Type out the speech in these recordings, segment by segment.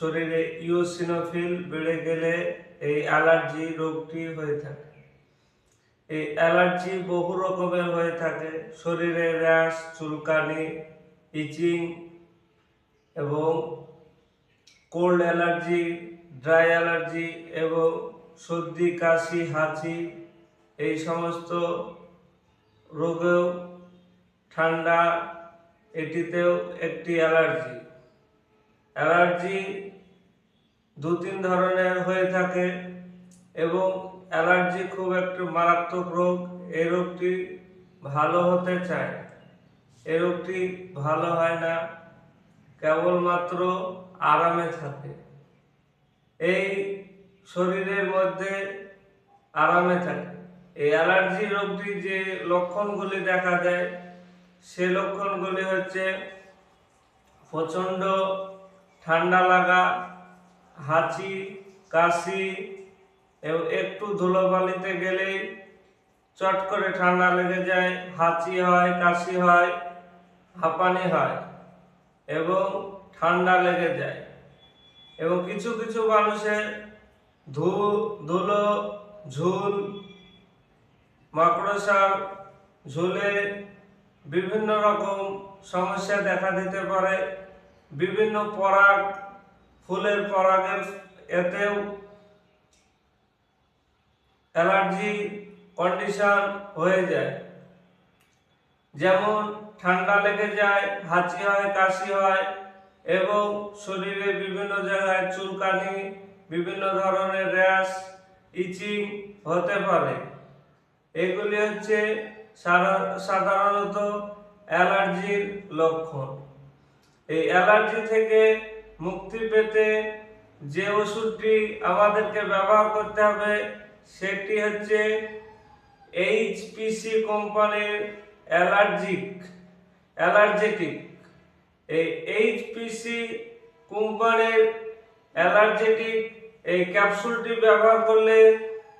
শরীরে ইওসিনোফিল বেড়ে গেলে এই অ্যালার্জি রোগটি হয়ে থাকে। এই অ্যালার্জি বহু রকমের হয়ে থাকে। শরীরে র্যাশ, চুলকানি, ইচিং এবং কোল্ড অ্যালার্জি, ড্রাই অ্যালার্জি এবং সর্দি, কাশি, হাঁচি এই সমস্ত রোগেও ঠান্ডা এটিতেও একটি অ্যালার্জি। অ্যালার্জি দু তিন ধরনের হয়ে থাকে এবং অ্যালার্জি খুব একটি মারাত্মক রোগ এই রোগটি ভালো হতে চায়। এই রোগটি ভালো হয় না, কেবলমাত্র আরামে থাকে। এই শরীরের মধ্যে আরামে থাকে। এই অ্যালার্জি রোগটি যে লক্ষণগুলি দেখা দেয়, সে লক্ষণগুলি হচ্ছে প্রচণ্ড ঠান্ডা লাগা, হাঁচি, কাশি একটু ধুলোবালিতে গেলেই চট করে ঠান্ডা লেগে যায়, হাঁচি হয়, কাশি হয়, হাঁপানি হয় এবং ঠান্ডা লেগে যায়। এবং কিছু কিছু মানুষের ধু, ধুলো, ঝুল, মাকড়সার ঝুলে বিভিন্ন রকম সমস্যা দেখা দিতে পারে। বিভিন্ন পরাগ, ফুলের পরাগের এতেও অ্যালার্জি কন্ডিশন হয়ে যায়। যেমন ঠান্ডা লেগে যায়, হাঁচি হয়, কাশি হয় এবং শরীরে বিভিন্ন জায়গায় চুলকানি, বিভিন্ন ধরনের র্যাশ, ইচিং হতে পারে। এগুলি হচ্ছে সাধারণত অ্যালার্জির লক্ষণ। এই অ্যালার্জি থেকে মুক্তি পেতে যে ওষুধটি আমাদেরকে ব্যবহার করতে হবে, সেটি হচ্ছে এইচপিসি কোম্পানির অ্যালার্জিক, অ্যালার্জেটিক। এই এইচপিসি কোম্পানির অ্যালার্জেটিক এই ক্যাপসুলটি ব্যবহার করলে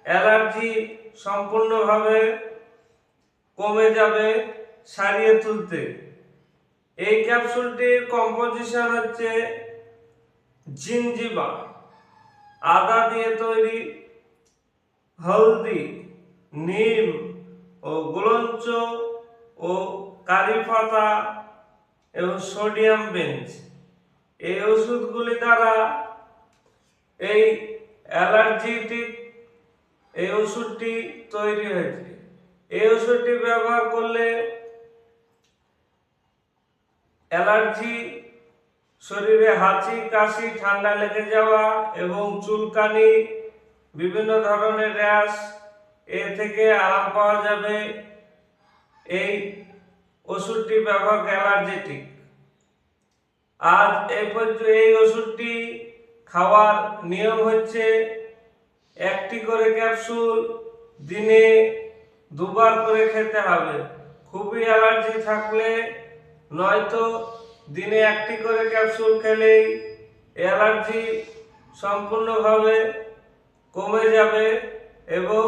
অ্যালার্জি সম্পূর্ণভাবে কমে যাবে সারিয়ে তুলতে। এই ক্যাপসুলটির কম্পোজিশন হচ্ছে জিনজিবা আদা দিয়ে তৈরি হলদি, নিম ও গুলঞ্চ ও কারি পাতা এবং সোডিয়াম বেঞ্চ। এই ওষুধগুলি দ্বারা এই অ্যালার্জিটিক এই ওষুধটি তৈরি হয়েছে। এই ওষুধটি ব্যবহার করলে অ্যালার্জি, শরীরে হাঁচি, কাশি, ঠান্ডা লেগে যাওয়া এবং চুলকানি, বিভিন্ন ধরনের র্যাশ, এ থেকে আরাম পাওয়া যাবে। এই ওষুধটি ব্যবহার অ্যালার্জেটিক। আজ এই পর্যন্ত এই ওষুধটি খাওয়ার নিয়ম হচ্ছে একটি করে ক্যাপসুল দিনে দুবার করে খেতে হবে। খুবই অ্যালার্জি থাকলে নয়তো দিনে একটি করে ক্যাপসুল খেলেই অ্যালার্জি সম্পূর্ণভাবে কমে যাবে এবং